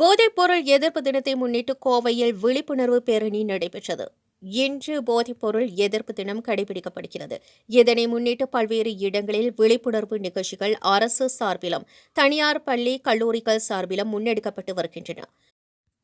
போதைப்பொருள் எதிர்ப்பு தினத்தை முன்னிட்டு கோவையில் விழிப்புணர்வு பேரணி நடைபெற்றது. இன்று போதைப்பொருள் எதிர்ப்பு தினம் கடைபிடிக்கப்படுகிறது. இதனை முன்னிட்டு பல்வேறு இடங்களில் விழிப்புணர்வு நிகழ்ச்சிகள் அரசு சார்பிலும் தனியார் பள்ளி கல்லூரிகள் சார்பிலும் முன்னெடுக்கப்பட்டு வருகின்றன.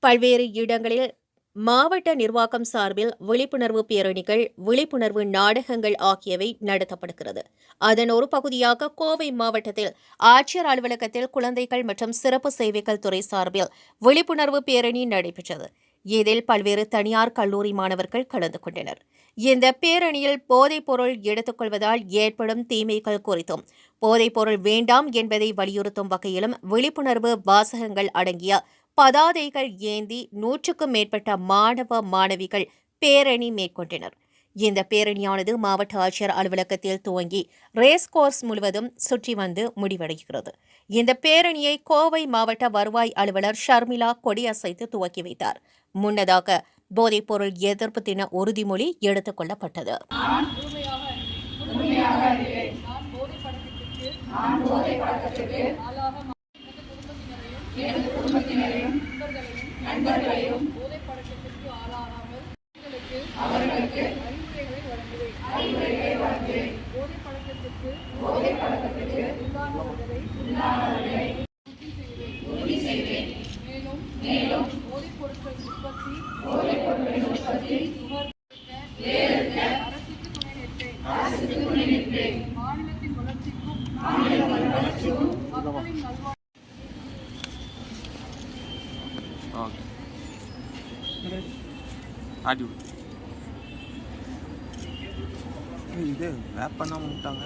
பல்வேறு இடங்களில் மாவட்ட நிர்வாகம் சார்பில் விழிப்புணர்வு பேரணிகள் விழிப்புணர்வு நாடகங்கள் ஆகியவை நடத்தப்படுகிறது. அதன் ஒரு பகுதியாக கோவை மாவட்டத்தில் ஆட்சியர் அலுவலகத்தில் குழந்தைகள் மற்றும் சிறப்பு சேவைகள் துறை சார்பில் விழிப்புணர்வு பேரணி நடைபெற்றது. இதில் பல்வேறு தனியார் கல்லூரி மாணவர்கள் கலந்து கொண்டனர். இந்த பேரணியில் போதைப் பொருள் எடுத்துக்கொள்வதால் ஏற்படும் தீமைகள் குறித்தும் போதைப் பொருள் வேண்டாம் என்பதை வலியுறுத்தும் வகையிலும் விழிப்புணர்வு வாசகங்கள் அடங்கிய பதாதைகள் ஏந்தி நூற்றுக்கும் மேற்பட்ட மாணவ மாணவிகள் பேரணி மேற்கொண்டனர். இந்த பேரணியானது மாவட்ட ஆட்சியர் அலுவலகத்தில் துவங்கி ரேஸ் கோர்ஸ் முழுவதும் சுற்றி வந்து முடிவடைகிறது. இந்த பேரணியை கோவை மாவட்ட வருவாய் அலுவலர் ஷர்மிளா கொடியசைத்து துவக்கி வைத்தார். முன்னதாக போதைப்பொருள் எதிர்ப்பு தின உறுதிமொழி எடுத்துக் கொள்ளப்பட்டது. போதைப்பழக்கத்திற்கு ஆளாகாமல் அவர்களுக்கு அறிவுரைகளை வழங்குவேன். போதைப்பழக்கத்திற்கு உள்ளானவர்களை உறுதி செய்வேன். மேலும் போதைப் பொருட்கள் உற்பத்தி நுகர்வு அரசுக்கு துணை நிற்பேன். மாநிலத்தின் வளர்ச்சிக்கும் மக்களின் நல்வாழ்வு ஓகே ஆட்டி இது வேப்பண்ணாமல் விட்டாங்க.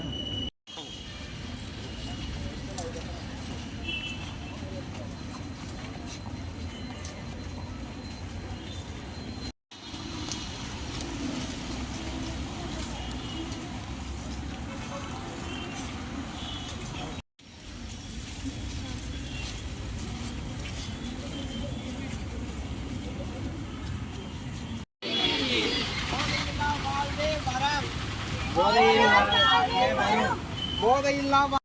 போதையில்லா